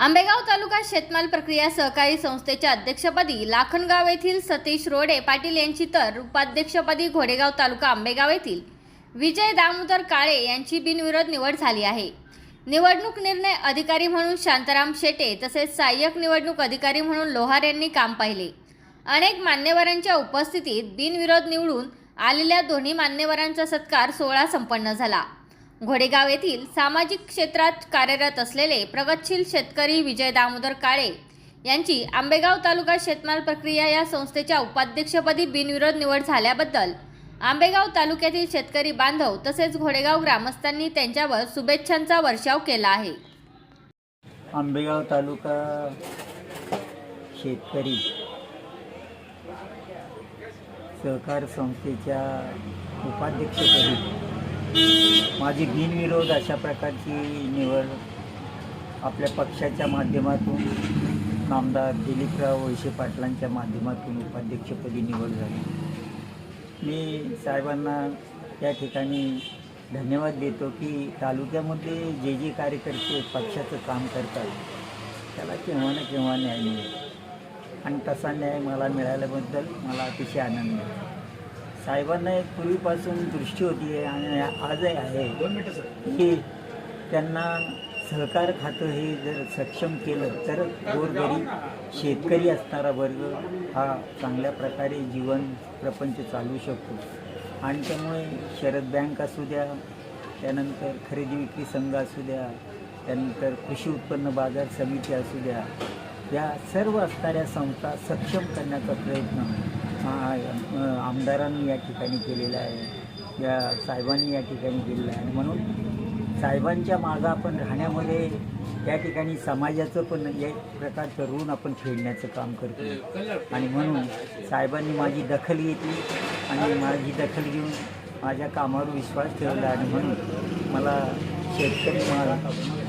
आंबेगाव तालुका शेतमाल प्रक्रिया सहकारी संस्थेच्या अध्यक्षपदी लाखनगाव येथील सतीश रोडे पाटील यांची तर उपाध्यक्षपदी घोडेगाव तालुका आंबेगाव येथील. विजय दामोदर काळे यांची बिनविरोध निवड झाली आहे. निवडणूक निर्णय अधिकारी म्हणून शांताराम शेटे तसेच सहाय्यक निवडणूक अधिकारी म्हणून लोहार यांनी काम पाहिले. अनेक मान्यवरांच्या उपस्थितीत बिनविरोध निवडून आलेल्या दोन्ही मान्यवरांचा सत्कार सोहळा संपन्न झाला. घोडेगाव येथील सामाजिक क्षेत्रात कार्यरत असलेले प्रगतशील शेतकरी विजय दामोदर काळे यांची आंबेगाव तालुका शेतमाल प्रक्रिया या संस्थेच्या उपाध्यक्षपदी बिनविरोध निवड झाल्याबद्दल आंबेगाव तालुक्यातील शेतकरी बांधव तसेच घोडेगाव ग्रामस्थांनी त्यांच्यावर शुभेच्छांचा वर्षाव केला आहे. आंबेगाव तालुका शेतकरी सहकार संस्थेच्या उपाध्यक्षपदी माझी बिनविरोध अशा प्रकारची निवड आपल्या पक्षाच्या माध्यमातून नामदार दिलीपराव वळसे पाटलांच्या माध्यमातून उपाध्यक्षपदी निवड झाली. मी साहेबांना या ठिकाणी धन्यवाद देतो की तालुक्यामध्ये जे जे कार्यकर्ते पक्षाचं काम करतात त्याला केव्हा ना केव्हा न्याय मिळेल. आणि तसा न्याय मला मिळाल्याबद्दल मला अतिशय आनंद मिळाला साहेबांना एक पूर्वीपासून दृष्टी होती आणि आजही आहे की त्यांना सहकार खातं हे जर सक्षम केलं तर गोरगरीब शेतकरी असणारा वर्ग हा चांगल्या प्रकारे जीवन प्रपंच चालवू शकतो. आणि त्यामुळे शरद बँक असू द्या त्यानंतर खरेदी विक्री संघ असू द्या त्यानंतर कृषी उत्पन्न बाजार समिती असू द्या या सर्व असणाऱ्या संस्था सक्षम करण्याचा प्रयत्न आमदारांनी या ठिकाणी केलेला आहे. या साहेबांनी या ठिकाणी केलेलं आहे. आणि म्हणून साहेबांच्या मागं आपण राहण्यामध्ये या ठिकाणी समाजाचं पण एक प्रकारचं ऋण आपण फेडण्याचं काम करतो. आणि म्हणून साहेबांनी माझी दखल घेतली आणि माझी दखल घेऊन माझ्या कामावर विश्वास ठेवला. आणि म्हणून मला शेतकरी माल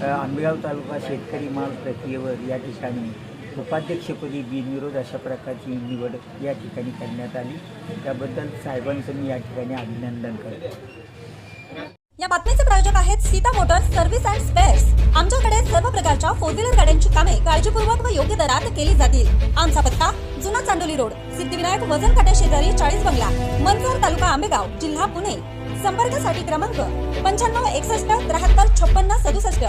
आंबेगाव तालुका शेतकरी माल प्रक्रियेवर या ठिकाणी उपाध्यक्षपदी बिनविरोध अशा प्रकारची निवड या ठिकाणी करण्यात आली. त्याबद्दल साहेबांचं मी या ठिकाणी अभिनंदन करतो. या बातमीचे प्रायोजक आहेत Sita Motors service and spares. आमच्याकडे सर्व प्रकारच्या फोर व्हीलर गाड्यांची कामे काळजीपूर्वक व योग्य दरात केली जातील. आमचा पत्ता जुना चांडोली रोड सिद्धिविनायक वजन काट्या शेजारी चाळीस बंगला मनसर तालुका आंबेगाव जिल्हा पुणे. संपर्कासाठी क्रमांक पंच्याण्णव एकसष्ट त्र्याहत्तर छप्पन्न सदुसष्ट.